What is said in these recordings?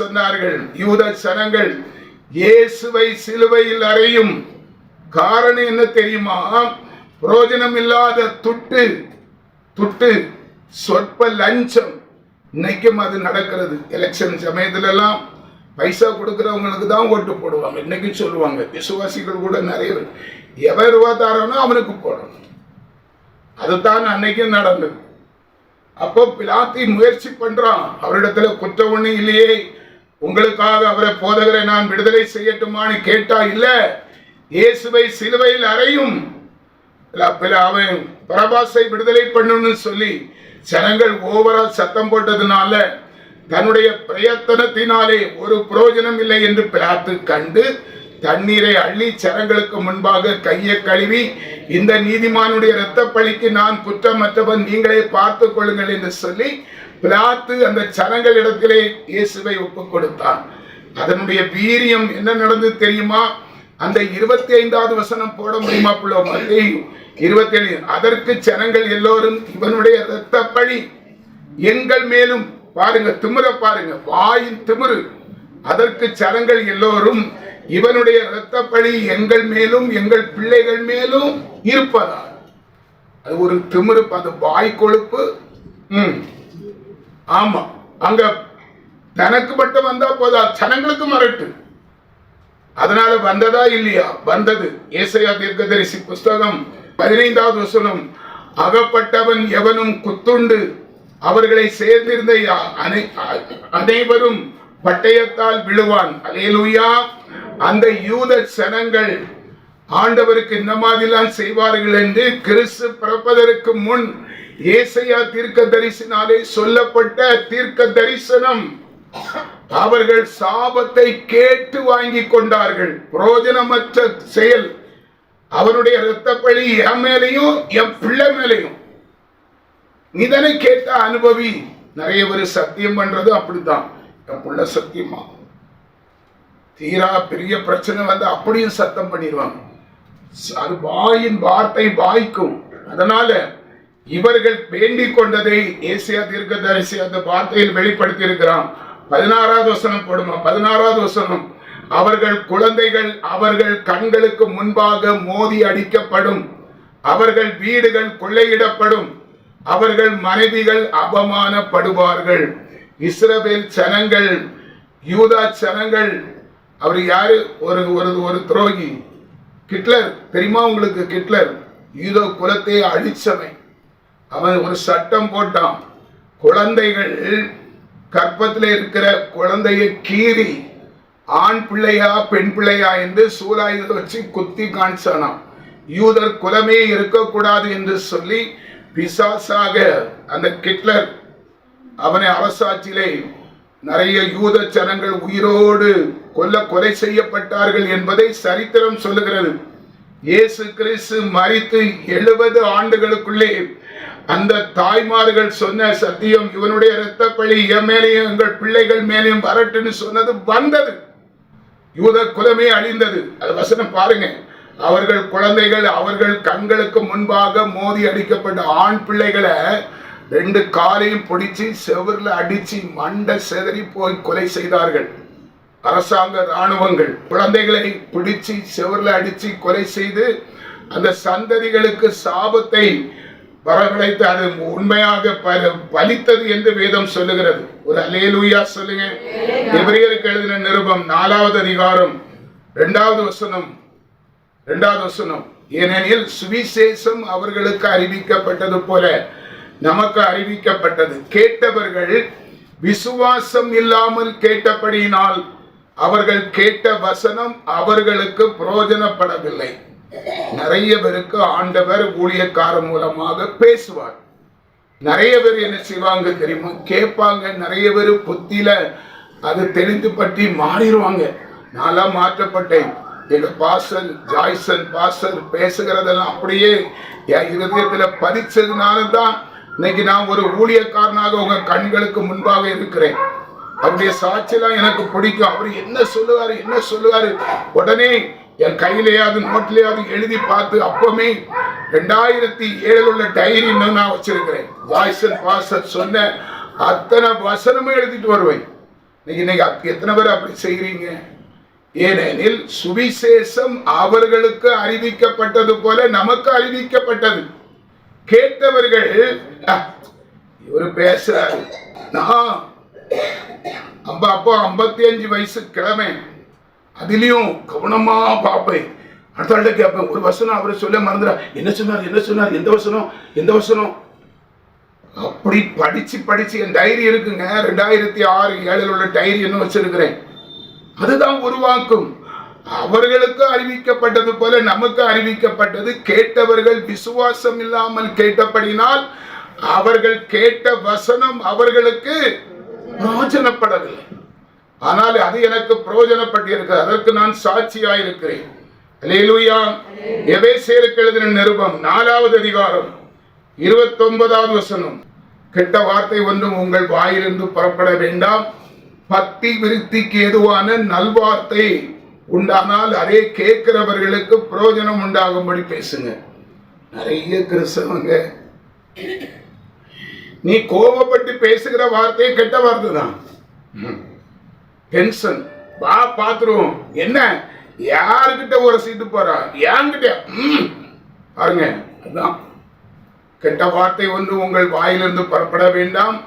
சொன்னார்கள். யூத சனங்கள் இயேசுவை சிலுவையில் அறையும். காரணம் என்ன தெரியுமா? புரோஜனம் இல்லாத துட்டு துட்டு சொற்ப லஞ்சம். இன்னைக்கும் அது நடக்கிறது. எலெக்ஷன் சமயத்துல எல்லாம் பைசா கொடுக்கறவங்களுக்கு தான் ஓட்டு போடுவாங்க. இன்னைக்கு சொல்லுவாங்க. விசுவாசிகள் கூட நிறைய பேர். எவன் ரூபா தாரானோ அவனுக்கு போடணும். அதுதான் அன்னைக்கும் நடந்தது. அப்போ பிலாத்தி முயற்சி பண்றான். அவரிடத்துல குற்றம் ஒண்ணு இல்லையே. உங்களுக்காக அவரை போதகரை நான் விடுதலை செய்யட்டுமான்னு கேட்டா இல்ல. இயேசுவை சிலுவையில் அறையும். அவன் பரபாசை விடுதலை பண்ணணும்னு சொல்லி ஜனங்கள் ஓவரா சத்தம் போட்டதுனால தன்னுடைய பிரயத்தனத்தினாலே ஒரு புரோஜனம் இல்லை என்று பிரார்த்து கண்டு தண்ணீரை அள்ளி சரங்களுக்கு முன்பாக கையை கழுவி இந்த நீதிமானுடைய இரத்த பழிக்கு நான் குற்றமற்றவன் நீங்களே பார்த்து கொள்ளுங்கள் என்று சொல்லி பிளாத்து அந்த சனங்களிடத்திலே இயேசுவை ஒப்பு கொடுத்தான் அதனுடைய வீரியம் என்ன நடந்தது தெரியுமா? அந்த இருபத்தி ஐந்தாவது வசனம் போட முடியுமா பிள்ளோ? மத்தேயு இருபத்தி ஏழு அதற்கு ஜனங்கள் எல்லோரும் இவனுடைய இரத்த பழி எங்கள் மேலும் பாருங்க திமுற பாருங்க வாயின் திமிரு. அதற்கு ஜனங்கள் எல்லோரும் இவனுடைய இரத்த பழி எங்கள் மேலும் எங்கள் பிள்ளைகள் மேலும் இருப்பதா அது ஒரு திமிரு அது வாய் கொழுப்பு. ம். ஆமா. அங்க தனக்கு மட்டும் வந்தா போதா? ஜனங்களுக்கு மறட்டு அதனால வந்ததா இல்லையா? வந்தது. ஏசையா தீர்க்கதரிசி புஸ்தகம் பதினைந்தாவது வசனம். அகப்பட்டவன் எவனும் குத்துண்டு அவர்களை சேர்ந்திருந்த அனை- அனைவரும் பட்டயத்தால் விழுவான். அலேலுயா அந்த யூத சனங்கள் ஆண்டவருக்கு இந்த மாதிரிலாம் செய்வார்கள் என்று கிறிஸ்து பிறப்பதற்கு முன் ஏசையா தீர்க்க தரிசனாலே சொல்லப்பட்ட தீர்க்க தரிசனம் அவர்கள் சாபத்தை கேட்டு வாங்கி கொண்டார்கள். புரோஜனமற்ற செயல். அவனுடைய பழி என் மேலையும் என் பிள்ளை மேலையும். இதனை கேட்ட அனுபவி. நிறைய பேர் சத்தியம் பண்றது அப்படித்தான். என் புள்ள சத்தியமா? தீரா பெரிய பிரச்சனை வந்து அப்படியும் சத்தம் பண்ணிடுவாங்க. அது வாயின் வார்த்தை வாய்க்கும். அதனால இவர்கள் வேண்டிக் கொண்டதை ஏசியா தீர்க்கதரிசி அந்த வார்த்தையில் வெளிப்படுத்தி இருக்கிறான் பதினாறாவது வசனம் போடுமா? பதினாறாவது வசனம். அவர்கள் குழந்தைகள் அவர்கள் கண்களுக்கு முன்பாக மோதி அடிக்கப்படும். அவர்கள் வீடுகள் கொள்ளையிடப்படும். அவர்கள் மனைவிகள் அவமானப்படுவார்கள். இஸ்ரவேல் சனங்கள் யூதா சனங்கள் அவர் யாரு? ஒரு ஒரு ஒரு துரோகி. கிட்லர். தெரியுமா உங்களுக்கு கிட்லர்? யூதோ குலத்தை அழிச்சவன். அவன் ஒரு சட்டம் போட்டான். குழந்தைகள் கற்பத்தில் இருக்கிற குழந்தையை கீறி ஆண் பிள்ளையா பெண் பிள்ளையா என்று சூலாயுதத்தை வச்சு குத்தி காண்சானாம் யூதர் குலமே இருக்கக்கூடாது என்று சொல்லி பிசாசாக அந்த கிட்லர் அவனை அரசாட்சியிலே நிறைய யூத ஜனங்கள் உயிரோடு கொல்ல கொலை செய்யப்பட்டார்கள் என்பதை சரித்திரம் சொல்லுகிறது. இயேசு கிறிஸ்து மறித்து எழுபது ஆண்டுகளுக்குள்ளே அந்த தாய்மார்கள் சொன்ன சத்தியம் இவனுடைய இரத்த பழி என் மேலேயும் எங்கள் பிள்ளைகள் மேலேயும் வரட்டுன்னு சொன்னது வந்தது. யூத குலமே அழிந்தது. அது வசனம் பாருங்க. அவர்கள் குழந்தைகள் அவர்கள் கண்களுக்கு முன்பாக மோதி அடிக்கப்பட்ட ஆண் பிள்ளைகளை ரெண்டு காலையும் பிடிச்சி செவரில் அடிச்சு மண்டை செதறி போய் கொலை செய்தார்கள். அரசாங்க இராணுவங்கள் குழந்தைகளை பிடிச்சு செவரில் அடிச்சு கொலை செய்து அந்த சந்ததிகளுக்கு சாபத்தை வரவழைத்து அது உண்மையாக பலித்தது என்று வேதம் சொல்லுகிறது. ஒரு அலேலூயா சொல்லுங்க. எபிரியருக்கு எழுதின நிருபம் நாலாவது அதிகாரம் இரண்டாவது வசனம். இரண்டாவது வசனம். ஏனெனில் சுவிசேஷம் அவர்களுக்கு அறிவிக்கப்பட்டது போல நமக்கு அறிவிக்கப்பட்டது. கேட்டவர்கள் விசுவாசம் இல்லாமல் கேட்டபடியினால் அவர்கள் கேட்ட வசனம் அவர்களுக்கு பிரயோஜனப்படவில்லை நிறைய பேருக்கு ஆண்டவர் ஊழியக்காரர் மூலமாக பேசுவார். நிறைய பேர் என்ன செய்வாங்க தெரியுமா? கேட்பாங்க. நிறைய பேர் புத்தியில அது தெளிந்து பற்றி மாறிடுவாங்க. நான்லாம் மாற்றப்பட்டேன். எங்க பாசல் ஜாய்சன் பாசல் பேசுகிறதெல்லாம் அப்படியே என் இருதயத்துல பதிச்சதுனால தான் இன்னைக்கு நான் ஒரு ஊழியக்காரனாக உங்க கண்களுக்கு முன்பாக இருக்கிறேன். அவருடைய சாட்சியெல்லாம் எனக்கு பிடிக்கும். அவர் என்ன சொல்லுவாரு? என்ன சொல்லுவாரு? உடனே என் கையிலேயாவது நோட்டிலேயாவது எழுதி பார்த்து அப்பமே ரெண்டாயிரத்தி ஏழில் உள்ள டைரி இன்னும் நான் வச்சிருக்கிறேன். வாய்ஸ் அண்ட் பாஸ்டர் சொன்ன அத்தனை வசனமும் எழுதிட்டு வருவேன். இன்னைக்கு இன்னைக்கு எத்தனை பேர் அப்படி செய்கிறீங்க ஏனெனில் சுவிசேஷம் அவர்களுக்கு அறிவிக்கப்பட்டது போல நமக்கு அறிவிக்கப்பட்டது. கேட்டவர்கள் இவர் பேசுறாரு. நான் அம்பா அப்போ ஐம்பத்தி அஞ்சு வயசு கிழமை. அதுலேயும் கவனமாக பார்ப்பேன். அடுத்த ஆள்கிட்ட கேட்பேன் ஒரு வசனம் அவரை சொல்ல மறந்துடா என்ன சொன்னார்? என்ன சொன்னார்? எந்த வசனம்? எந்த வசனம்? அப்படி படிச்சு படிச்சு என் டைரி இருக்குங்க. ரெண்டாயிரத்தி ஆறு ஏழில் உள்ள டைரி என்ன வச்சிருக்கிறேன். அதுதான் உருவாக்கும். அவர்களுக்கு அறிவிக்கப்பட்டது போல நமக்கு அறிவிக்கப்பட்டது. கேட்டவர்கள் விசுவாசம் இல்லாமல் கேட்டபடினால் அவர்கள் கேட்ட வசனம் அவர்களுக்கு பிரயோஜனப்படவில்லை ஆனால் அது எனக்கு பிரயோஜனப்பட்டிருக்கிறது. அதற்கு நான் சாட்சியாயிருக்கிறேன். எபேசியருக்கு எழுதின நிருபம் நாலாவது அதிகாரம் இருபத்தொன்பதாவது வசனம். கெட்ட வார்த்தை ஒன்றும் உங்கள் வாயிலிருந்து புறப்பட வேண்டாம். பக்தி விருத்திக்கு ஏதுவான நல்வார்த்தை உண்டானால் அதே கேட்கிறவர்களுக்கு பிரயோஜனம் உண்டாகும்படி பேசுங்க. நிறைய கிறிஸ்தவங்க நீ கோபப்பட்டு பேசுகிற வார்த்தை கெட்ட வார்த்தை தான் டென்ஷன். வா பாத்துருவோம். என்ன? யாருக்கிட்ட ஒரு சீட்டு போறா? என்கிட்ட பாருங்க அதான். கெட்ட வார்த்தை ஒன்று உங்கள் வாயிலிருந்து புறப்பட வேண்டாம்.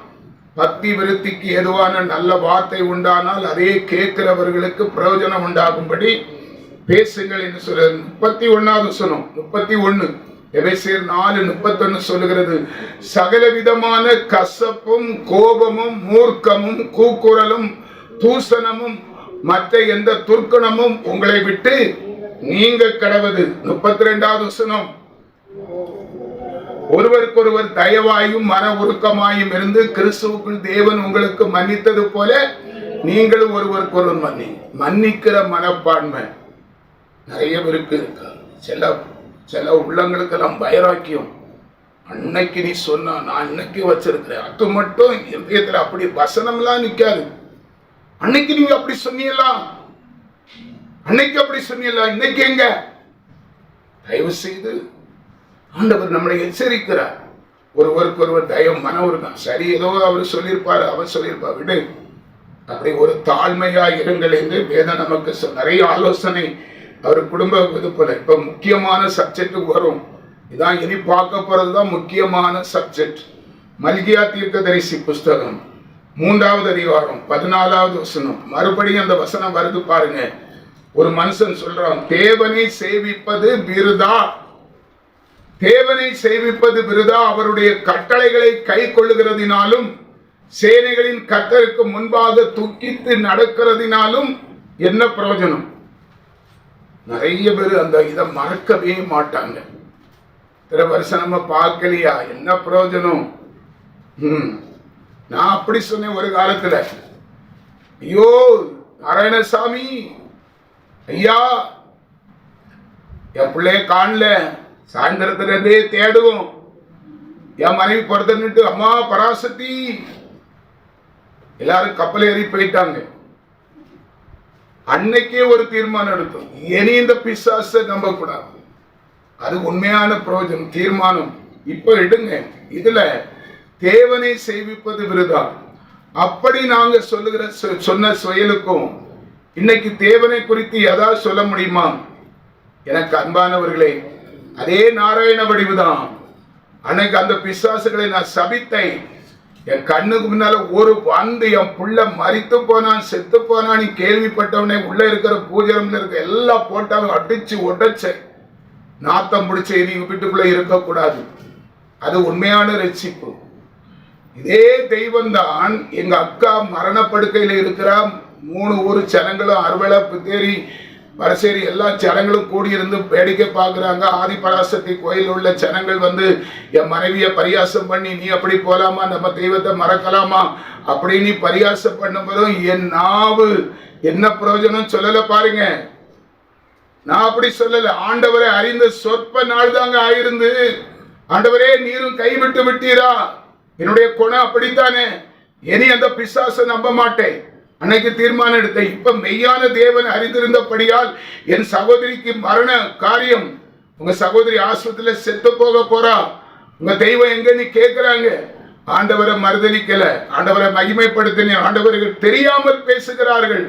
பக்தி விருத்திக்கு எதுவான நல்ல வார்த்தை உண்டானால் அதே கேட்கிறவர்களுக்கு பிரயோஜனம் உண்டாகும்படி பேசுங்கள் என்று சொல்ல முப்பத்தி ஒன்னாவது சொன்னோம் முப்பத்தி ஒன்னு எபேசியர் நாலு முப்பத்தொன்னு சொல்லுகிறது. சகல விதமான கசப்பும் கோபமும் மூர்க்கமும் கூக்குரலும் தூசணமும் மற்ற எந்த துர்க்குணமும் உங்களை விட்டு நீங்க கடவது. முப்பத்தி ரெண்டாவது வசனம். ஒருவருக்கொருவர் தயவாயும் மன உருக்கமாயும் இருந்து கிறிஸ்துவுக்குள் தேவன் உங்களுக்கு மன்னித்தது போல நீங்களும் ஒருவருக்கொருவர் மன்னி மன்னிக்கிற மனப்பான்மை. நிறைய பேருக்கு இருக்கு. சில சில உள்ளங்களுக்கெல்லாம் பயராக்கியம் அன்னைக்கு நீ சொன்ன நான் இன்னைக்கு வச்சிருக்கிறேன். அது மட்டும் இதயத்துல அப்படி வசனம்லாம் நிக்காது. அன்னைக்கு நீங்க அப்படி சொன்னீங்களா அன்னைக்கு அப்படி சொன்னீங்களா இன்னைக்கு எங்க? தயவு செய்து ஆண்டவர் நம்மளை எச்சரிக்கிறார். ஒருவருக்கு ஒருவர் தயம் மன சரி ஏதோ அவர் சொல்லியிருப்பார் அவர் சொல்லியிருப்பார் விடு. அப்படி ஒரு தாழ்மையா இருங்கள் என்று வேதம் நமக்கு நிறைய ஆலோசனை அவர் குடும்ப இது போல. இப்ப முக்கியமான சப்ஜெக்ட் வரும். இதான் இனி பார்க்க போறதுதான் முக்கியமான சப்ஜெக்ட் மல்கியா தீர்க்கதரிசி புஸ்தகம். மூன்றாவது அதிகாரம் பதினாலாவது வசனம். மறுபடியும் அந்த வசனம் வருது பாருங்க. ஒரு மனுஷன் சொல்றான் தேவனை சேவிப்பது விருதா? தேவனை சேவிப்பது விருதா? அவருடைய கட்டளைகளை கை கொள்ளுகிறதினாலும் சேனைகளின் கத்தருக்கு முன்பாக துக்கித்து நடக்கிறதினாலும் என்ன பிரயோஜனம்? நிறைய பேர் அந்த இதை மறக்கவே மாட்டாங்க. இத்தனை வருஷம் நம்ம பார்க்கலையா? என்ன பிரயோஜனம்? ம். நான் அப்படி சொன்னேன் ஒரு காலத்துல. ஐயோ நாராயணசாமி ஐயா என் பிள்ளைய காணல சாயந்தரத்துல இருந்தே தேடுவோம். என் மனைவி பொறுத்துட்டு அம்மா பராசக்தி. எல்லாரும் கப்பல் ஏறி போயிட்டாங்க. அன்னைக்கே ஒரு தீர்மானம் எடுத்தோம். இனி இந்த பிசாச நம்ப கூடாது அது உண்மையான பிரயோஜனம் தீர்மானம். இப்ப எடுங்க. இதுல தேவனை சேவிப்பது விருதா அப்படி நாங்க சொல்லுகிற சொ- சொன்ன செயலுக்கும் இன்னைக்கு தேவனை குறித்து ஏதாவது சொல்ல முடியுமா? எனக்கு அன்பானவர்களே அதே நாராயண வடிவுதான். அன்னைக்கு அந்த பிசாசுகளை நான் சபித்தேன். என் கண்ணுக்கு முன்னால ஒரு வந்து என் புள்ள மறித்து போனான் செத்து போனான். நீ கேள்விப்பட்டவனே உள்ள இருக்கிற பூஜரம்ல இருக்க எல்லா போட்டாலும் அடிச்சு உடைச்சேன் நாத்தம் பிடிச்ச நீ வீட்டுக்குள்ள இருக்கக்கூடாது. அது உண்மையான ரட்சிப்பு. இதே தெய்வம் தான் எங்க அக்கா மரணப்படுக்கையில் இருக்கிற மூணு ஊர் ஜனங்களும் அறுவலை புத்தேரி பரசேரி எல்லா ஜனங்களும் கூடியிருந்து வேடிக்கை பார்க்குறாங்க. ஆதிபராசக்தி கோயில் உள்ள ஜனங்கள் வந்து என் மனைவியை பரியாசம் பண்ணி நீ அப்படி போகலாமா நம்ம தெய்வத்தை மறக்கலாமா? அப்படின்னு பரியாசம் பண்ணும்போதும் என் நாவு என்ன பிரயோஜனம்? சொல்லலை பாருங்க. நான் அப்படி சொல்லல. ஆண்டவரை அறிந்த சொற்ப நாள் தாங்க ஆயிருந்து ஆண்டவரே நீரும் கைவிட்டு விட்டீரா? என்னுடைய குணம் அப்படித்தானே? இனி அந்த பிசாசை நம்ப மாட்டேன். அன்னைக்கு தீர்மானம் எடுத்தேன். இப்ப மெய்யான தேவன் அறிந்திருந்தபடியால் என் சகோதரிக்கு மரண காரியம். உங்க சகோதரி ஆஸ்பத்திரியில செத்து போக போறா. உங்க தெய்வம் எங்கன்னு கேட்கிறாங்க ஆண்டவரை மறுதளிக்கல ஆண்டவரை மகிமைப்படுத்தின ஆண்டவர்கள் தெரியாமல் பேசுகிறார்கள்.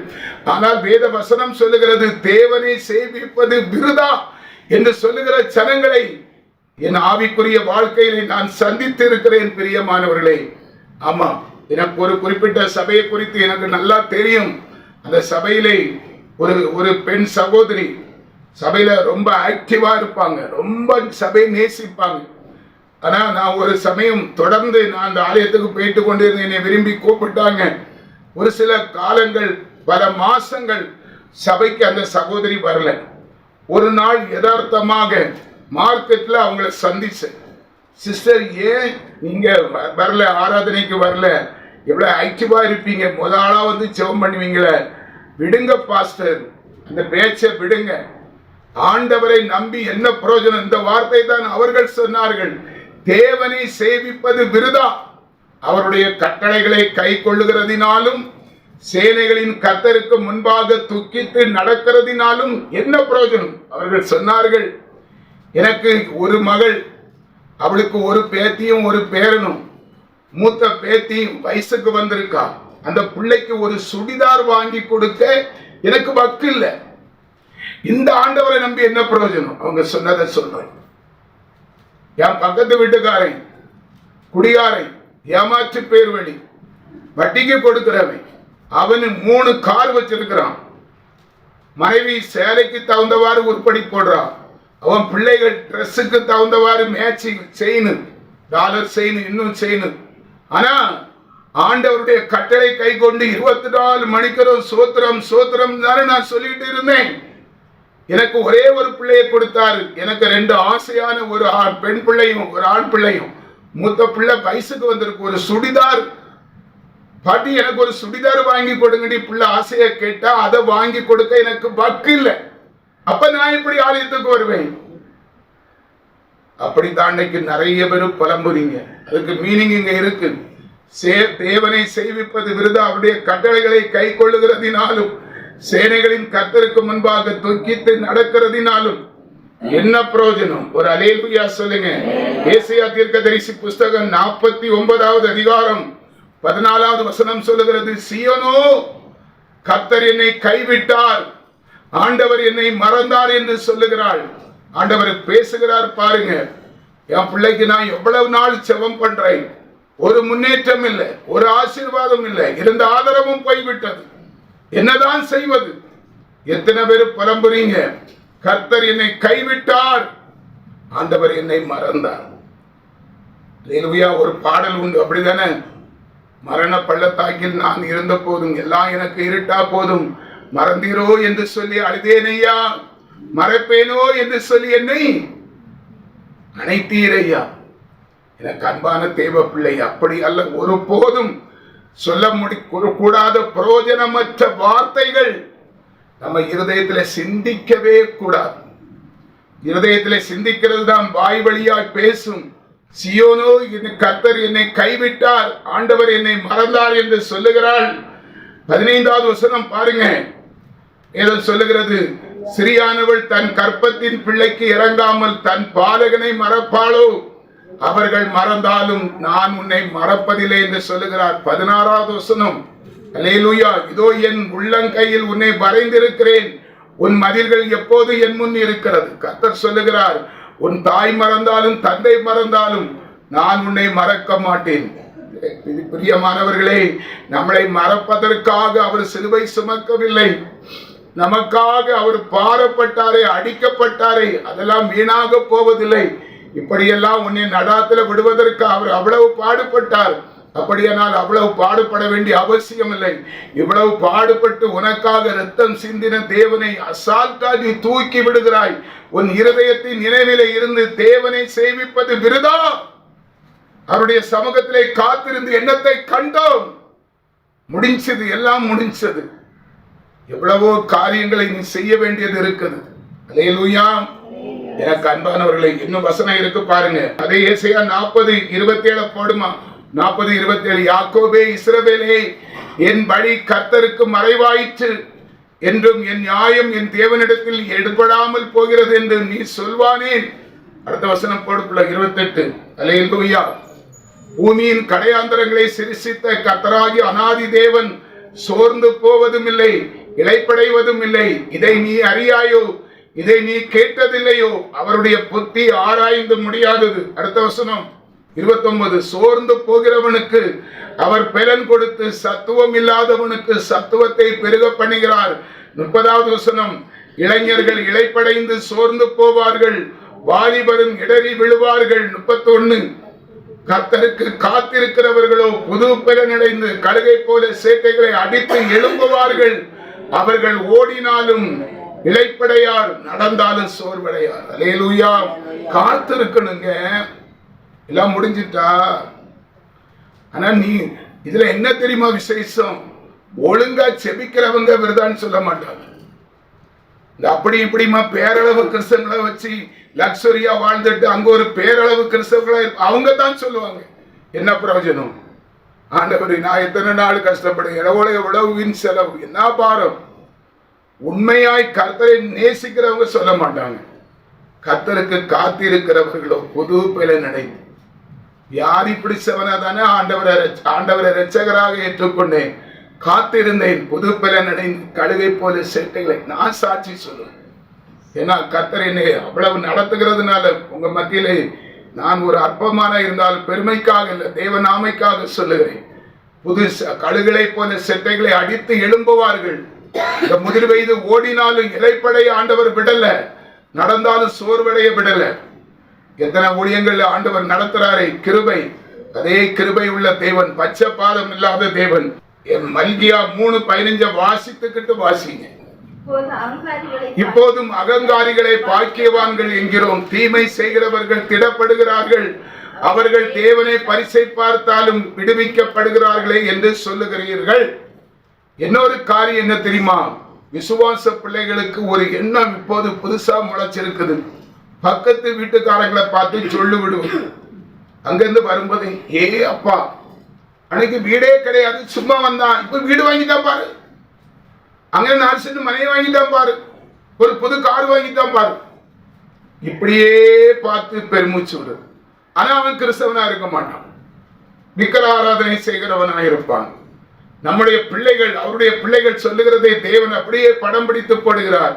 ஆனால் வேத வசனம் சொல்லுகிறது தேவனை சேமிப்பது விருதா? என்று சொல்லுகிற ஜனங்களை என் ஆவிக்குரிய வாழ்க்கையிலே நான் சந்தித்து இருக்கிறேன் பிரியமானவர்களே. ஆமா எனக்கு ஒரு குறிப்பிட்ட சபையை குறித்து எனக்கு நல்லா தெரியும். அந்த சபையிலே ஒரு ஒரு பெண் சகோதரி சபையில ரொம்ப ஆக்டிவா இருப்பாங்க ரொம்ப சபை நேசிப்பாங்க. ஆனா நான் ஒரு சமயம் தொடர்ந்து நான் அந்த ஆலயத்துக்கு போயிட்டு கொண்டிருந்தேன் என்னை விரும்பி கூப்பிட்டாங்க. ஒரு சில காலங்கள் பல மாசங்கள் சபைக்கு அந்த சகோதரி வரல. ஒரு நாள் யதார்த்தமாக மார்க்கெட்டில் அவங்கள சந்தித்தேன் சிஸ்டர் ஏன் நீங்கள் வ- வரல? ஆராதனைக்கு வரல? எவ்வளோ ஆக்டிவா இருப்பீங்க? முத ஆளாக வந்து ஜெபம் பண்ணுவீங்களே? விடுங்க பாஸ்டர் அந்த பேச்சை விடுங்க. ஆண்டவரை நம்பி என்ன பிரயோஜனம்? இந்த வார்த்தை தான் அவர்கள் சொன்னார்கள். தேவனை சேவிப்பது விருதா? அவருடைய கட்டளைகளை கை கொள்ளுகிறதினாலும் சேனைகளின் கத்தருக்கு முன்பாக துக்கித்து நடக்கிறதினாலும் என்ன பிரயோஜனம்? அவர்கள் சொன்னார்கள் எனக்கு ஒரு மகள் அவளுக்கு ஒரு பேத்தியும் ஒரு பேரனும். மூத்த பேத்தி வயசுக்கு வந்திருக்கா. அந்த பிள்ளைக்கு ஒரு சுடிதார் வாங்கி கொடுக்க எனக்கு வக்கு இல்லை. இந்த ஆண்டவரை நம்பி என்ன பிரயோஜனம்? அவங்க சொன்னதை சொல்றேன். என் பக்கத்து வீட்டுக்காரன் குடிகாரன் ஏமாற்று பேர் வழி வட்டிக்கு கொடுக்கிறவன். அவனு மூணு கார் வச்சிருக்கிறான். மனைவி சேலைக்கு தகுந்தவாறு உருப்படி போடுறான் அவன் பிள்ளைகள் ட்ரெஸ்ஸுக்கு தகுந்தவாறு மேட்சிங் செயின் டாலர் செயின் இன்னும் செயின் ஆனா ஆண்டவருடைய கட்டளை கை கொண்டு இருபத்தி நாலு மணிக்கிறோம் சோத்திரம் சோத்திரம் தானே நான் சொல்லிட்டு இருந்தேன். எனக்கு ஒரே ஒரு பிள்ளையை கொடுத்தாரு. எனக்கு ரெண்டு ஆசையான ஒரு ஆண் பெண் பிள்ளையும் ஒரு ஆண் பிள்ளையும். மூத்த பிள்ளை வயசுக்கு வந்திருக்கு ஒரு சுடிதார். பாட்டி எனக்கு ஒரு சுடிதார் வாங்கி கொடுங்கடி பிள்ளை ஆசையை கேட்டா அதை வாங்கி கொடுக்க எனக்கு பக்கு இல்லை அப்ப நான் இப்படி ஆலயத்துக்கு வருவேன். அப்படித்தான் அன்னைக்கு நிறைய பேரும் புலம்புறீங்க. அதுக்கு மீனிங் இங்க இருக்கு. சே தேவனை செய்விப்பது விருது அவருடைய கட்டளைகளை கை கொள்ளுகிறதினாலும் சேனைகளின் கர்த்தருக்கு முன்பாக துக்கித்து நடக்கிறதினாலும் என்ன பிரயோஜனம்? ஒரு அலேலுயா சொல்லுங்க. ஏசியா தீர்க்கதரிசி புஸ்தகம் நாற்பத்தி ஒன்பதாவது அதிகாரம் பதினாலாவது வசனம் சொல்லுகிறது சியோனோ கர்த்தர் என்னை கைவிட்டார். ஆண்டவர் என்னை மறந்தார் என்று சொல்லுகிறாள். ஆண்டவர் பேசுகிறார் பாருங்க. என் பிள்ளைக்கு நான் எவ்வளவு நாள் செவம் பண்றேன். ஒரு முன்னேற்றம் இல்லை ஒரு ஆசீர்வாதம் இல்லை. இருந்த ஆதரவும் போய்விட்டது. என்னதான் செய்வது? எத்தனை பேர் புலம்புறீங்க? கர்த்தர் என்னை கைவிட்டார். ஆண்டவர் என்னை மறந்தார். ஹalleluya ஒரு பாடல் உண்டு. அப்படிதானே? மரண பள்ளத்தாக்கில் நான் இருந்த போதும் எல்லாம் எனக்கு இருட்டா போதும். மறந்தீரோ என்று சொல்லி அழுதேனையா? மறைப்பேனோ என்று சொல்லி என்னை? அனைத்தீரையா எனக்கு அன்பான தேவ பிள்ளை அப்படி அல்ல ஒரு போதும் சொல்ல முடி கூடாத பிரயோஜனமற்ற வார்த்தைகள் நம்ம இருதயத்துல சிந்திக்கவே கூடாது. இருதயத்துல சிந்திக்கிறது தான் வாய் வழியாய் பேசும். சியோனோ கர்த்தர் என்னை கைவிட்டார் ஆண்டவர் என்னை மறந்தார் என்று சொல்லுகிறாள். பதினைந்தாவது வசனம் பாருங்க. ஏதோ சொல்லுகிறது சிறியானவள் தன் கற்பத்தின் பிள்ளைக்கு இறங்காமல் தன் பாலகனை மறப்பாளோ? அவர்கள் மறந்தாலும் நான் உன்னை மறப்பதில்லை என்று சொல்லுகிறார். பதினாறாவது வசனம் அலேலுயா இதோ என் உள்ளங்கையில் உன்னை வரைந்திருக்கிறேன். உன் மதில்கள் எப்போது என் முன் இருக்கிறது? கத்தர் சொல்லுகிறார் உன் தாய் மறந்தாலும் தந்தை மறந்தாலும் நான் உன்னை மறக்க மாட்டேன். இது பிரியமானவர்களே நம்மளை மறப்பதற்காக அவர் சிலுவை சுமக்கவில்லை. நமக்காக அவர் பாரப்பட்டாரே அடிக்கப்பட்டாரே அதெல்லாம் வீணாக போவதில்லை. இப்படியெல்லாம் உன்னை நடாத்துல விடுவதற்கு அவர் அவ்வளவு பாடுபட்டார். அப்படியானால் அவ்வளவு பாடுபட வேண்டிய அவசியம் இல்லை இவ்வளவு பாடுபட்டு உனக்காக ரத்தம் சிந்தின தேவனை அசால்ட்டாகி தூக்கி விடுகிறாய். உன் இருதயத்தின் நினைவிலே இருந்து தேவனை சேவிப்பது விருதா? அவருடைய சமூகத்திலே காத்திருந்து எண்ணத்தை கண்டோம்? முடிஞ்சது எல்லாம் முடிஞ்சது. எவ்வளவோ காரியங்களை நீ செய்ய வேண்டியது இருக்குது. அலையலூயா எனக்கு அன்பானவர்களை இன்னும் வசனம் இருக்கு பாருங்க. அதே ஏசையா நாற்பது இருபத்தி ஏழு போடுமா? நாற்பது இருபத்தி ஏழு யாக்கோபே இஸ்ரவேலே என் வழி கர்த்தருக்கு மறைவாயிற்று. என்றும் என் நியாயம் என் தேவனிடத்தில் எடுபடாமல் போகிறது என்று நீ சொல்வானேன் அடுத்த வசனம் போடுப்புள்ள இருபத்தெட்டு. அலையலூயா பூமியின் கடையாந்தரங்களை சிரிசித்த கத்தராகி அனாதி தேவன் சோர்ந்து போவதும் இல்லை இழைப்படைவதும் இல்லை இதை நீ அறியாயோ? இதை நீ கேட்டதில்லையோ? அவருடைய புத்தி ஆராய்ந்து முடியாதது. அடுத்த வசனம் இருபத்தொன்பது சோர்ந்து போகிறவனுக்கு அவர் பலன் கொடுத்து சத்துவம் இல்லாதவனுக்கு சத்துவத்தை பெருக பண்ணுகிறார். முப்பதாவது வசனம் இளைஞர்கள் இழைப்படைந்து சோர்ந்து போவார்கள் வாலிபரும் இடறி விழுவார்கள். முப்பத்தொன்னு கத்தருக்கு காத்திருக்கிறவர்களோ புது பலனடைந்து கழுகை போல சேட்டைகளை அடித்து எழும்புவார்கள். அவர்கள் ஓடினாலும் இழைப்படையார் நடந்தாலும் சோர்வடையார். அலையலூயா காத்திருக்கணுங்க. எல்லாம் முடிஞ்சிட்டா? ஆனா நீ இதுல என்ன தெரியுமா விசேஷம்? ஒழுங்கா செபிக்கிறவங்க விரதான்னு சொல்ல மாட்டாங்க. இந்த அப்படி இப்படிமா பேரளவு கிறிஸ்தவங்களை வச்சு லக்ஸரியா வாழ்ந்துட்டு அங்க ஒரு பேரளவு கிறிஸ்தவர்களாக இருப்ப அவங்க தான் சொல்லுவாங்க. என்ன பிரயோஜனம்? ஆண்டவரை நான் எத்தனை நாள் கஷ்டப்படுறேன் எவ்வளவு உழவுவின் செலவு? என்ன பாரம்? உண்மையாய் கர்த்தரை நேசிக்கிறவங்க சொல்ல மாட்டாங்க. கர்த்தருக்கு காத்திருக்கிறவர்களோ புது பலன் யார் இப்படி செவனா தானே ஆண்டவரை ஆண்டவரை ரட்சகராக ஏற்றுக்கொண்டேன். காத்திருந்தேன். புது பலன் அடைந்து கழுகை போல சேட்டைகளை நான் சாட்சி சொல்லுவேன். ஏன்னா கர்த்தர் என்னை அவ்வளவு நடத்துகிறதுனால உங்க மத்தியிலே நான் ஒரு அற்பமான இருந்தால் பெருமைக்காக இல்லை தேவ நாமைக்காக சொல்லுகிறேன். புது கழுகளைப் கழுகளை போல செட்டைகளை அடித்து எழும்புவார்கள். இந்த முதிர் வயது ஓடினாலும் இலைப்படைய ஆண்டவர் விடல நடந்தாலும் சோர்வடைய விடல. எத்தனை ஊழியங்கள் ஆண்டவர் நடத்துறாரே கிருபை. அதே கிருபை உள்ள தேவன் பச்சை பாதம் இல்லாத தேவன். என் மல்கியா மூணு பதினஞ்ச வாசித்துக்கிட்டு வாசிங்க. இப்போதும் அகங்காரிகளை பாக்கியவான்கள் என்கிறோம். தீமை செய்கிறவர்கள் திடப்படுகிறார்கள். அவர்கள் தேவனை பரிசை பார்த்தாலும் விடுவிக்கப்படுகிறார்களே என்று சொல்லுகிறீர்கள். இன்னொரு காரியம் என்ன தெரியுமா? விசுவாச பிள்ளைகளுக்கு ஒரு எண்ணம் இப்போது புதுசா முளைச்சிருக்குது. பக்கத்து வீட்டுக்காரங்களை பார்த்து சொல்லு விடுவது அங்கிருந்து வரும்போது ஏ அப்பா அன்னைக்கு வீடே கிடையாது. சும்மா வந்தான். இப்ப வீடு வாங்கிட்டான் பாரு. அங்க நாலு சென்று மனைவி வாங்கிட்டான் பாரு. ஒரு புது கார் வாங்கிட்டான் பாரு. இப்படியே பார்த்து பெருமூச்சு விடு. ஆனா அவன் கிறிஸ்தவனா இருக்க மாட்டான். விக்கிர ஆராதனை செய்கிறவனா இருப்பான். நம்முடைய பிள்ளைகள் அவருடைய பிள்ளைகள் சொல்லுகிறதை தேவன் அப்படியே படம் பிடித்து போடுகிறார்.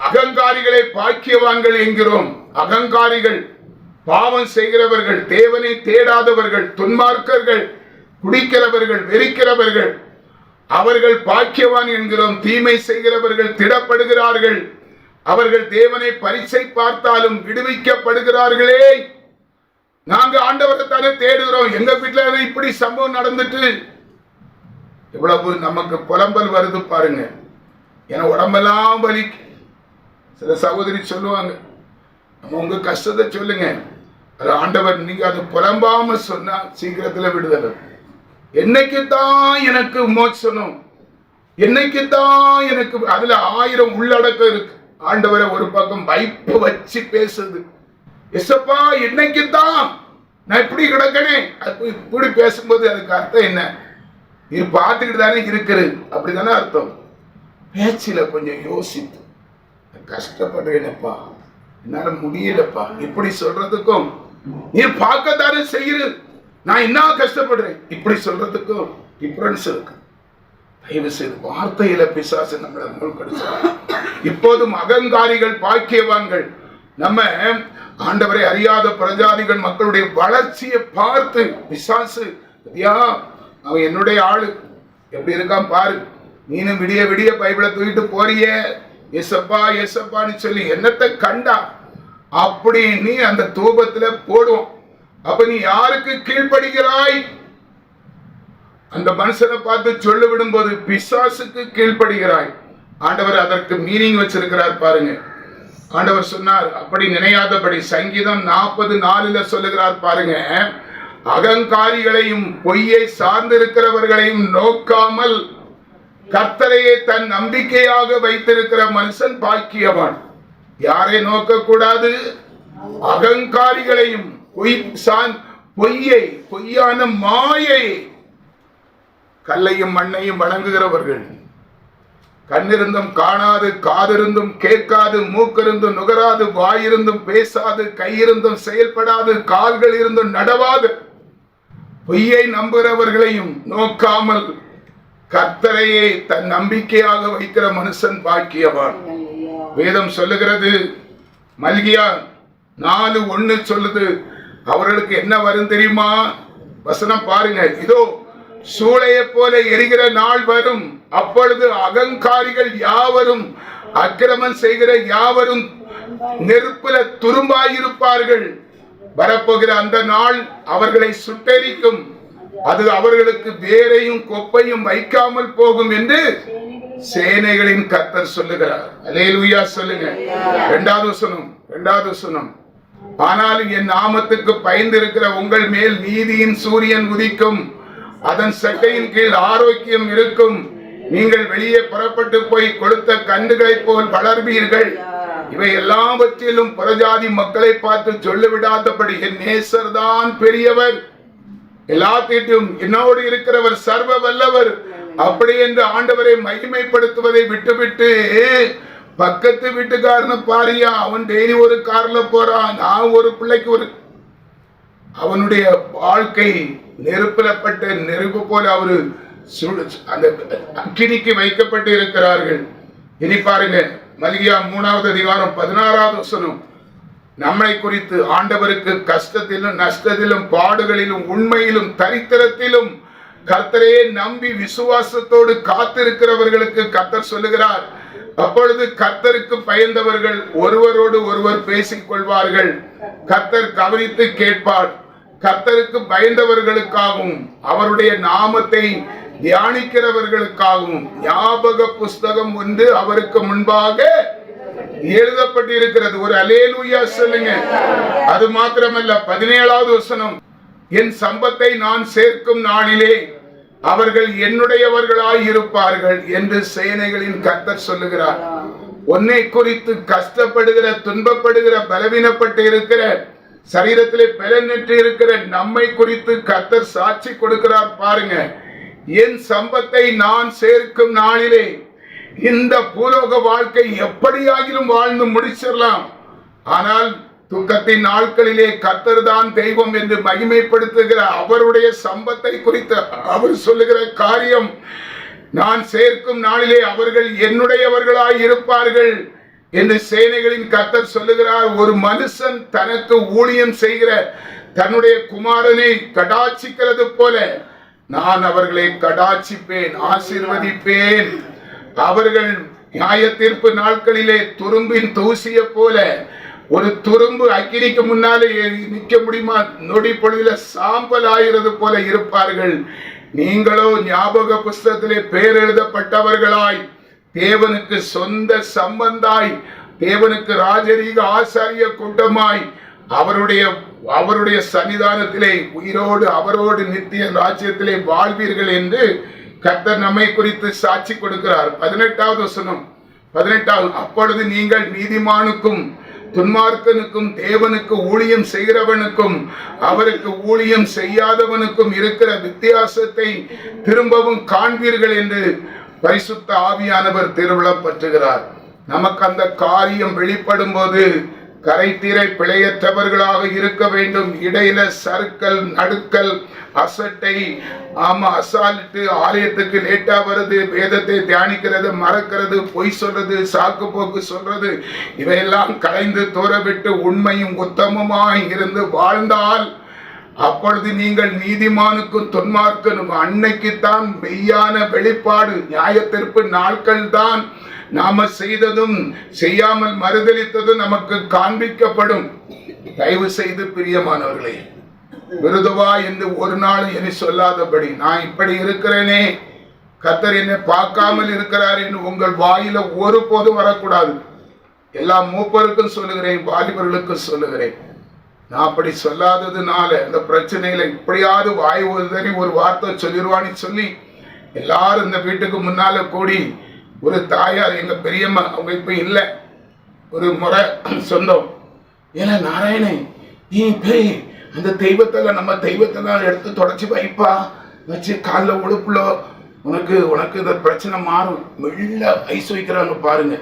அகங்காரிகளை பாக்கியவான்கள் என்கிறோம். அகங்காரிகள் பாவம் செய்கிறவர்கள் தேவனை தேடாதவர்கள் துன்மார்க்கர்கள் குடிக்கிறவர்கள் வெறிக்கிறவர்கள் அவர்கள் பாக்கியவான் என்கிறோம் தீமை செய்கிறவர்கள் திடப்படுகிறார்கள். அவர்கள் தேவனை பரிசை பார்த்தாலும் விடுவிக்கப்படுகிறார்களே. நாங்க ஆண்டவரை தானே தேடுகிறோம். எங்க வீட்டுல இப்படி சம்பவம் நடந்துட்டு? எவ்வளவு நமக்கு புலம்பல் வருது பாருங்க. என உடம்பெல்லாம் வலிக்கு சில சகோதரி சொல்லுவாங்க நம்ம உங்க கஷ்டத்தை சொல்லுங்க. அது ஆண்டவர் நீங்க அது புலம்பாம சொன்னா சீக்கிரத்துல விடுதலை. என்னைக்கு தான் எனக்கு மோட்சனம் என்னைக்கு தான் எனக்கு அதுல ஆயிரம் உள்ளடக்கம் இருக்கு. ஆண்டவரை ஒரு பக்கம் வைப்பு வச்சு பேசுது. எசப்பா என்னைக்கு தான் நான் இப்படி கிடக்கனே. அது இப்படி பேசும்போது அதுக்கு அர்த்தம் என்ன? இது பார்த்துக்கிட்டு தானே இருக்குது. அப்படிதானே அர்த்தம். பேச்சில கொஞ்சம் யோசித்து. கஷ்டப்படுறேனப்பா. என்னால முடியலப்பா. இப்படி சொல்றதுக்கும் நீ பார்க்கத்தானே செய்யுது. நான் என்ன கஷ்டப்படுறேன்? இப்படி சொல்றதுக்கும் டிஃபரன்ஸ் இருக்கு. தயவு செய்து வார்த்தையில பிசாசு நம்மளை மூழ்கடிச்சார் இப்போதும் அகங்காரிகள் பாக்கியவான்கள் நம்ம ஆண்டவரை அறியாத பிரஜாதிகள் மக்களுடைய வளர்ச்சியை பார்த்து பிசாசு ஐயா அவன் என்னுடைய ஆளு. எப்படி இருக்கான் பாரு. நீனும் விடிய விடிய பைபிளை தூக்கிட்டு போறியே. எசப்பா எசப்பான்னு சொல்லி என்னத்தை கண்டா? அப்படி நீ அந்த தூபத்துல போடுவோம். அப்ப நீ யாருக்கு கீழ்ப்படுகிறாய்? அந்த மனுஷனை பார்த்து சொல்ல விடும்போது பிசாசுக்கு கீழ்ப்படுகிறாய். ஆண்டவர் அதற்கு மீனிங் வச்சிருக்கிறார் பாருங்க. ஆண்டவர் சொன்னார் அப்படி நினையாதபடி சங்கீதம் நாற்பது நாலுல சொல்லுகிறார் பாருங்க. அகங்காரிகளையும் பொய்யை சார்ந்திருக்கிறவர்களையும் நோக்காமல் கர்த்தரையே தன் நம்பிக்கையாக வைத்திருக்கிற மனுஷன் பாக்கியவான். யாரை நோக்கக்கூடாது? அகங்காரிகளையும் பொய் சான் பொய்யை பொய்யான மாயை கல்லையும் மண்ணையும் வணங்குகிறவர்கள். கண்ணிருந்தும் காணாது காதிருந்தும் கேட்காது மூக்கிருந்தும் நுகராது வாயிருந்தும் பேசாது கையிருந்தும் செயல்படாது கால்கள் இருந்தும் நடவாது. பொய்யை நம்புகிறவர்களையும் நோக்காமல் கர்த்தரையே தன் நம்பிக்கையாக வைக்கிற மனுஷன் பாக்கியவான். வேதம் சொல்லுகிறது மல்கியா நாலு ஒண்ணு சொல்லுது அவர்களுக்கு என்ன வரும் தெரியுமா? வசனம் பாருங்க இதோ சூளையை போல எரிகிற நாள் வரும். அப்பொழுது அகங்காரிகள் யாவரும் அக்கிரமம் செய்கிற யாவரும் நெருப்புல துரும்பாயிருப்பார்கள். வரப்போகிற அந்த நாள் அவர்களை சுட்டெரிக்கும். அது அவர்களுக்கு வேரையும் கொப்பையும் வைக்காமல் போகும் என்று சேனைகளின் கர்த்தர் சொல்லுகிறார். அலேலுயா சொல்லுங்க. இரண்டாவது வசனம் இரண்டாவது வசனம். ஆனாலும் என் நாமத்துக்கு பயந்திருக்கிற உங்கள் மேல் நீதியின் சூரியன் உதிக்கும். அதன் சட்டையின் கீழ் ஆரோக்கியம் இருக்கும். நீங்கள் வெளியே புறப்பட்டு போய் கொடுத்த கண்டுகளைப் போல் வளர்வீர்கள். இவை எல்லாவற்றிலும் புறஜாதி மக்களை பார்த்து சொல்லிவிடாதபடி என் நேசர் தான் பெரியவர். எல்லாத்திட்டும் என்னோடு இருக்கிறவர் சர்வ வல்லவர். அப்படி என்று ஆண்டவரை மகிமைப்படுத்துவதை விட்டுவிட்டு பக்கத்து வீட்டுக்காரனை பாரியா அவன் டெய்லி ஒரு கார்ல போறான். நான் ஒரு பிள்ளைக்கு ஒரு அவனுடைய வாழ்க்கை நெருப்பிலப்பட்ட நெருப்பு போல அவரு அந்த அக்கினிக்கு வைக்கப்பட்டு இருக்கிறார்கள். இனி பாருங்க மல்கியா மூணாவது அதிகாரம் பதினாறாவது வசனம். நம்மை குறித்து ஆண்டவருக்கு கஷ்டத்திலும் நஷ்டத்திலும் பாடுகளிலும் உண்மையிலும் தரித்திரத்திலும் கர்த்தரையே நம்பி விசுவாசத்தோடு காத்திருக்கிறவர்களுக்கு கர்த்தர் சொல்லுகிறார். அப்பொழுது கர்த்தருக்கு பயந்தவர்கள் ஒருவரோடு ஒருவர் பேசிக் கொள்வார்கள். கர்த்தர் கவனித்து கேட்பார். கர்த்தருக்கு பயந்தவர்களுக்காகவும் அவருடைய நாமத்தை தியானிக்கிறவர்களுக்காகவும் ஞாபக புஸ்தகம் ஒன்று அவருக்கு முன்பாக எழுதப்பட்டிருக்கிறது. ஒரு அலேலுயா சொல்லுங்க. அது மாத்திரமல்ல பதினேழாவது வசனம். என் சம்பத்தை நான் சேர்க்கும் நாளிலே அவர்கள் என்னுடையவர்களாய் இருப்பார்கள் என்று சேனைகளின் கர்த்தர் சொல்லுகிறார். உன்னை குறித்து கஷ்டப்படுகிற துன்பப்படுகிற பலவீனப்பட்டு இருக்கிற சரீரத்திலே பலனற்று இருக்கிற நம்மை குறித்து கர்த்தர் சாட்சி கொடுக்கிறார் பாருங்க. என் சம்பத்தை நான் சேர்க்கும் நாளிலே இந்த பூலோக வாழ்க்கை எப்படியாகிலும் வாழ்ந்து முடிச்சிடலாம். ஆனால் துக்கத்தின் நாட்களிலே கர்த்தர் தான் தெய்வம் என்று மகிமைப்படுத்துகிற அவருடைய சம்பத்தை குறித்து அவர் சொல்லுகிற காரியம் நான் சேர்க்கும் நாளிலே அவர்கள் என்னுடையவர்களாய் இருப்பார்கள் என்று சேனைகளின் கர்த்தர் சொல்லுகிறார். ஒரு மனுஷன் தனக்கு ஊழியம் செய்கிற தன்னுடைய குமாரனை கடாட்சிக்கிறது போல நான் அவர்களை கடாட்சிப்பேன் ஆசிர்வதிப்பேன். அவர்கள் நியாய தீர்ப்பு நாட்களிலே துரும்பின் தூசிய போல ஒரு துரும்பு அக்கிரிக்கு முன்னாலே நிற்க முடியுமா? நொடி பொழுதுல சாம்பல் ஆகிறது போல இருப்பார்கள். நீங்களோ ஞாபக புஸ்தகத்திலே பெயர் எழுதப்பட்டவர்களாய். தேவனுக்கு சொந்த சம்பந்தாய். தேவனுக்கு ராஜரீக ஆசாரிய கூட்டமாய். அவருடைய அவருடைய சன்னிதானத்திலே உயிரோடு அவரோடு நித்திய ராஜ்யத்திலே வாழ்வீர்கள் என்று கர்த்தர் நம்மை குறித்து சாட்சி கொடுக்கிறார். பதினெட்டாவது வசனம். பதினெட்டாவது அப்பொழுது நீங்கள் நீதிமானுக்கும் துன்மார்க்கனுக்கும் தேவனுக்கு ஊழியம் செய்கிறவனுக்கும் அவருக்கு ஊழியம் செய்யாதவனுக்கும் இருக்கிற வித்தியாசத்தை திரும்பவும் காண்பீர்கள் என்று பரிசுத்த ஆவியானவர் திருவிழப்பற்றுகிறார். நமக்கு அந்த காரியம் வெளிப்படும் போது கரைத்தீரை பிழையற்றவர்களாக இருக்க வேண்டும். இடையில சறுக்கல் நடுக்கல் அசட்டை ஆமா அசால்ட்டு ஆலயத்துக்கு லேட்டா வருது வேதத்தை தியானிக்கிறது மறக்கிறது பொய் சொல்றது சாக்கு போக்கு சொல்றது இவையெல்லாம் கலைந்து தூரவிட்டு உண்மையும் உத்தமமாய் இருந்து வாழ்ந்தால் அப்பொழுது நீங்கள் நீதிமானுக்கும் தொன்மார்க்கனும் அன்னைக்குத்தான் மெய்யான வெளிப்பாடு நியாயத்திற்பு நாட்கள் தான் நாம செய்ததும் செய்யாமல் மறுதளித்ததும் நமக்கு காண்பிக்கப்படும். தயவு செய்து பிரியமானவர்களே விருதுவா என்று ஒரு நாள் என்னை சொல்லாதபடி நான் இப்படி இருக்கிறேனே. கத்தர் என்னை பார்க்காமல் இருக்கிறார் என்று உங்கள் வாயில ஒருபோதும் வரக்கூடாது. எல்லா மூப்பருக்கும் சொல்லுகிறேன் வாலிபர்களுக்கும் சொல்லுகிறேன். நான் அப்படி சொல்லாததுனால இந்த பிரச்சனையில இப்படியாவது வாய் உதறி ஒரு வார்த்தை சொல்லிடுவான்னு சொல்லி எல்லாரும் இந்த வீட்டுக்கு முன்னால கூடி ஒரு தாயார் எங்கள் பெரியம்மா அவங்க இப்போ இல்லை. ஒரு முறை சொந்தம் ஏன்னா நாராயணன் நீ போய் அந்த தெய்வத்தில் நம்ம தெய்வத்தை தான் எடுத்து தொடச்சி வைப்பா. வச்சு காலில் உடுப்புல உனக்கு உனக்கு இந்த பிரச்சனை மாறும். மெல்ல ஐஸ் வைக்கிறாங்க பாருங்க.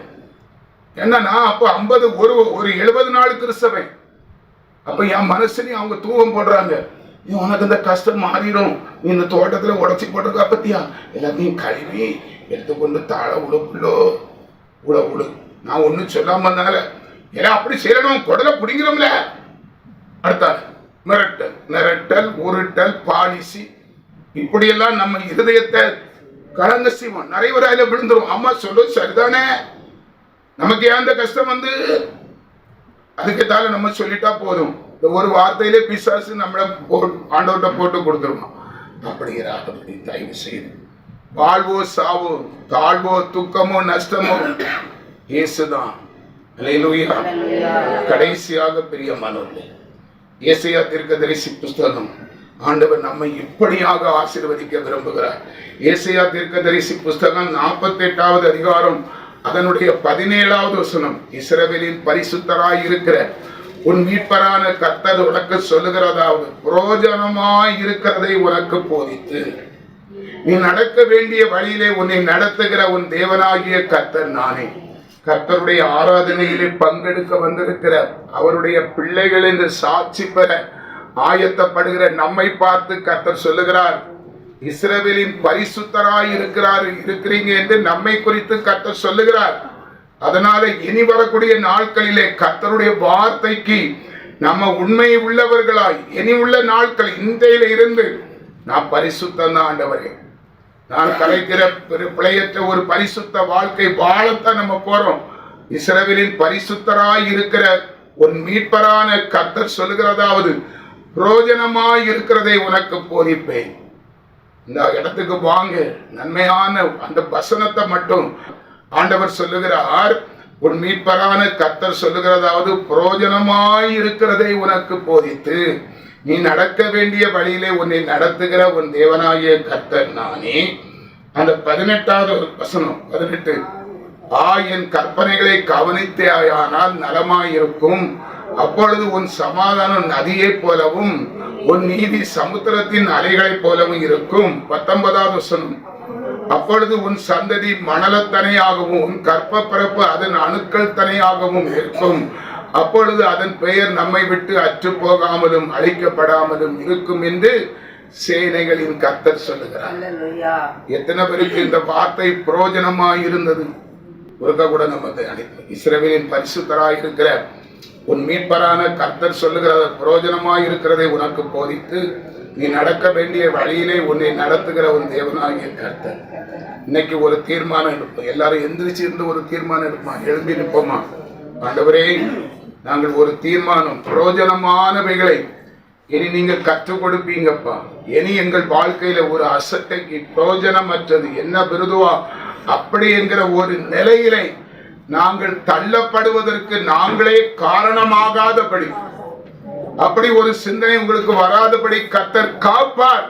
என்னன்னா அப்போ ஐம்பது ஒரு ஒரு எழுபது நாள் கிறிஸ்தவன். அப்போ என் மனசுலையும் அவங்க தூவம் போடுறாங்க. நீ உனக்கு இந்த கஷ்டம் மாறிடும். நீ இந்த தோட்டத்தில் உடச்சி போட்டிருக்கா பத்தியா? எல்லாத்தையும் கழுவி எடுத்துக்கொண்டு தாழ உழுப்புள்ளோ உழ உழு. நான் ஒன்றும் சொல்லாமல் வந்தனால ஏன்னா அப்படி செய்யணும் குடலை பிடிங்கிறோம்ல அடுத்தாள் மிரட்டல் மிரட்டல் உருட்டல் பாலிசி. இப்படியெல்லாம் நம்ம இருதயத்தை கலங்க செய்வோம். நிறைய பேர் அதில் விழுந்துரும். அம்மா சொல்லு சரிதானே? நமக்கு ஏன் அந்த கஷ்டம் வந்து? அதுக்கு தால நம்ம சொல்லிட்டா போதும். இந்த ஒரு வார்த்தையிலே பிசாசு நம்மளை போ- ஆண்டவர்கிட்ட போட்டு கொடுத்துருமா அப்படிங்கிறாதபடி தயவு செய்து வாழ்வோ சாவோ தாழ்வோ துக்கமோ நஷ்டமோ இயேசுதான். கடைசியாக பிரியமானவர்களே ஏசையா தீர்க்கதரிசி புஸ்தகம். ஆண்டவர் நம்மை இப்படியாக ஆசீர்வதிக்க விரும்புகிறார். ஏசையா தீர்க்கதரிசி புஸ்தகம் நாற்பத்தி எட்டாவது அதிகாரம் அதனுடைய பதினேழாவது வசனம். இஸ்ரவேலின் பரிசுத்தராய் இருக்கிற உன் மீட்பரான கர்த்தர் உனக்கு சொல்லுகிறதாவது புரோஜனமாய் இருக்கிறதை உனக்கு போதித்து. நீ நடக்க வேண்டிய வழியிலே உன்னை நடத்துகிற உன் தேவனாகிய கர்த்தர் நானே. கர்த்தருடைய ஆராதனையிலே பங்கெடுக்க வந்திருக்கிற அவருடைய பிள்ளைகள் என்று சாட்சி பெற ஆயத்தப்படுகிற நம்மை பார்த்து கர்த்தர் சொல்லுகிறார் இஸ்ரவேலின் பரிசுத்தராய் இருக்கிறார் இருக்கிறீங்க என்று நம்மை குறித்து கர்த்தர் சொல்லுகிறார். அதனால இனி வரக்கூடிய நாட்களிலே கர்த்தருடைய வார்த்தைக்கு நம்ம உண்மை உள்ளவர்களாய் இனி உள்ள நாட்கள் இன்றையில இருந்து நான் பரிசுத்தம் தான் ஆண்டவரே நான் கலைக்கிற பிழையற்ற ஒரு பரிசுத்த வாழ்க்கை வாழத்தான் நம்ம போறோம். இஸ்ரவேலின் பரிசுத்தராய் இருக்கிற உன் மீட்பரான கத்தர் சொல்லுகிறதாவது புரோஜனமாய் இருக்கிறதை உனக்கு போதிப்பேன். இந்த இடத்துக்கு வாங்க. நன்மையான அந்த வசனத்தை மட்டும் ஆண்டவர் சொல்லுகிறார். உன் மீட்பரான கத்தர் சொல்லுகிறதாவது புரோஜனமாய் இருக்கிறதை உனக்கு போதித்து நீ நடக்க வேண்டிய வழியிலே உன்னை நடத்துகிற உன் தேவனாகிய கர்த்தர் நானே. அந்த பதினெட்டாவது ஒரு வசனம் பதினெட்டு. ஆ என் கற்பனைகளை கவனித்தேயானால் நலமாயிருக்கும். அப்பொழுது உன் சமாதானம் நதியைப் போலவும் உன் நீதி சமுத்திரத்தின் அலைகளைப் போலவும் இருக்கும். பத்தொன்பதாவது வசனம். அப்பொழுது உன் சந்ததி மணலத்தனையாகவும் உன் கற்ப பிறப்பு அதன் அணுக்கள் தனையாகவும் இருக்கும். அப்பொழுது அதன் பெயர் நம்மை விட்டு அற்று போகாமலும் அழிக்கப்படாமலும் இருக்கும் என்று சேனைகளின் கர்த்தர் சொல்லுகிறார். எத்தனை பேருக்கு இந்த வார்த்தை பிரயோஜனமாய் இருந்தது ஒருக்க கூட நம்ம அனைத்து இஸ்ரவேலின் பரிசுத்தராய் இருக்கிற உன் மீட்பரான கர்த்தர் சொல்லுகிற பிரயோஜனமாய் இருக்கிறதை உனக்கு போதித்து நீ நடக்க வேண்டிய வழியிலே உன்னை நடத்துகிற உன் தேவனாகிய கர்த்தர். இன்னைக்கு ஒரு தீர்மானம் எடுப்போம். எல்லாரும் எந்திரிச்சு இருந்து ஒரு தீர்மானம் எடுப்போம். எழும்பி நிற்போமா? ஆண்டவரே நாங்கள் ஒரு தீர்மானம் பிரயோஜனமானவைகளை இனி நீங்கள் கற்றுக் கொடுப்பீங்கப்பா. இனி எங்கள் வாழ்க்கையில ஒரு அசட்டைக்கு பிரயோஜனமற்றது என்ன விருதுவா அப்படி என்கிற ஒரு நிலையிலே நாங்கள் தள்ளப்படுவதற்கு நாங்களே காரணமாகாதபடி அப்படி ஒரு சிந்தனை உங்களுக்கு வராதபடி கத்தர் காப்பார்.